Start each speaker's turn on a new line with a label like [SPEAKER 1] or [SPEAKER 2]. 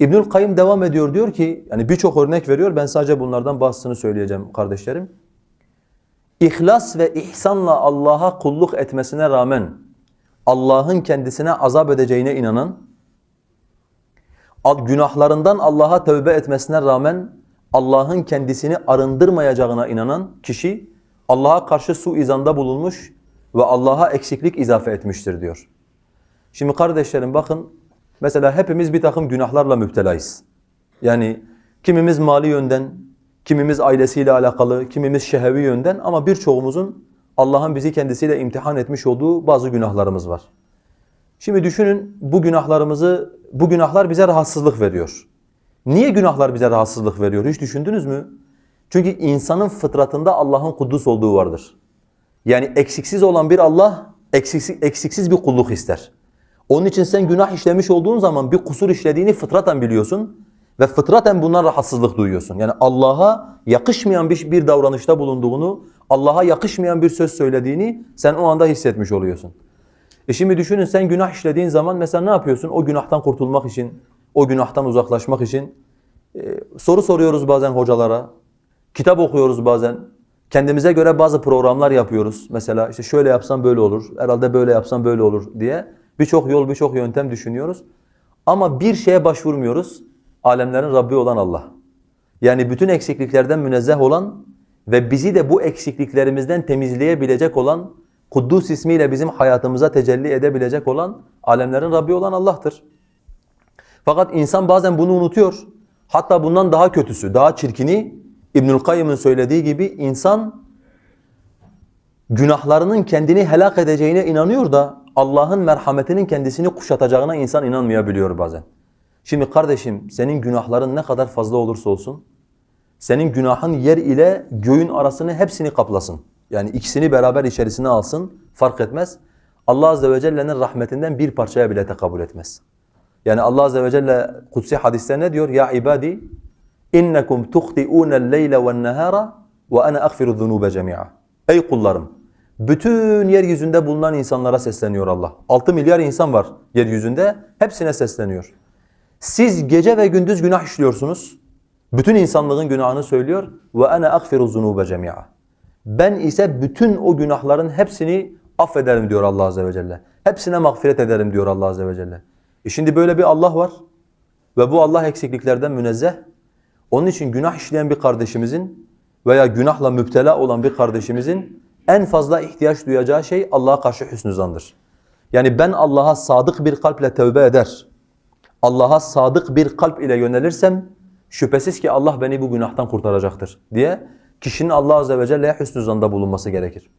[SPEAKER 1] İbnül Kayyım devam ediyor diyor ki yani birçok örnek veriyor ben sadece bunlardan bazısını söyleyeceğim kardeşlerim. İhlas ve ihsanla Allah'a kulluk etmesine rağmen Allah'ın kendisine azap edeceğine inanan, günahlarından Allah'a tövbe etmesine rağmen Allah'ın kendisini arındırmayacağına inanan kişi Allah'a karşı suizanda bulunmuş ve Allah'a eksiklik izafe etmiştir diyor. Şimdi kardeşlerim bakın mesela hepimiz bir takım günahlarla müptelayız. Yani kimimiz mali yönden, kimimiz ailesiyle alakalı, kimimiz şehevi yönden ama birçoğumuzun Allah'ın bizi kendisiyle imtihan etmiş olduğu bazı günahlarımız var. Şimdi düşünün bu günahlarımızı, bu günahlar bize rahatsızlık veriyor. Niye günahlar bize rahatsızlık veriyor hiç düşündünüz mü? Çünkü insanın fıtratında Allah'ın kudüs olduğu vardır. Yani eksiksiz olan bir Allah eksiksiz bir kulluk ister. Onun için sen günah işlemiş olduğun zaman bir kusur işlediğini fıtraten biliyorsun ve fıtraten bundan rahatsızlık duyuyorsun. Yani Allah'a yakışmayan bir, bir davranışta bulunduğunu, Allah'a yakışmayan bir söz söylediğini sen o anda hissetmiş oluyorsun. E şimdi düşünün sen günah işlediğin zaman mesela ne yapıyorsun? O günahtan kurtulmak için, o günahtan uzaklaşmak için e, soru soruyoruz bazen hocalara, kitap okuyoruz bazen, kendimize göre bazı programlar yapıyoruz. Mesela işte şöyle yapsam böyle olur, herhalde böyle yapsam böyle olur diye birçok yol, birçok yöntem düşünüyoruz. Ama bir şeye başvurmuyoruz, alemlerin Rabbi olan Allah. Yani bütün eksikliklerden münezzeh olan ve bizi de bu eksikliklerimizden temizleyebilecek olan, Kuddus ismiyle bizim hayatımıza tecelli edebilecek olan, alemlerin Rabbi olan Allah'tır. Fakat insan bazen bunu unutuyor. Hatta bundan daha kötüsü, daha çirkini İbnül Kayyım'ın söylediği gibi insan günahlarının kendini helak edeceğine inanıyor da Allah'ın merhametinin kendisini kuşatacağına insan inanmayabiliyor bazen. Şimdi kardeşim senin günahların ne kadar fazla olursa olsun senin günahın yer ile göğün arasını hepsini kaplasın. Yani ikisini beraber içerisine alsın fark etmez. Allah azze ve celle'nin rahmetinden bir parçaya bile tekabül etmez. Yani Allah azze ve celle kutsi hadiste ne diyor? Ya ibadi innekum tuhti'unel leyle ve'n nehara ve ana aghfiru'z zunuba cemi'a. Ey kullarım bütün yeryüzünde bulunan insanlara sesleniyor Allah. 6 milyar insan var yeryüzünde. Hepsine sesleniyor. Siz gece ve gündüz günah işliyorsunuz. Bütün insanlığın günahını söylüyor. Ve ana aghfiru'z zunuba cemi'a. Ben ise bütün o günahların hepsini affederim diyor Allah azze ve celle. Hepsine mağfiret ederim diyor Allah azze ve celle. E şimdi böyle bir Allah var ve bu Allah eksikliklerden münezzeh. Onun için günah işleyen bir kardeşimizin veya günahla müptela olan bir kardeşimizin en fazla ihtiyaç duyacağı şey Allah'a karşı hüsnü zandır. Yani ben Allah'a sadık bir kalple tövbe eder, Allah'a sadık bir kalp ile yönelirsem şüphesiz ki Allah beni bu günahtan kurtaracaktır diye kişinin Allah azze ve hüsnü zanda bulunması gerekir.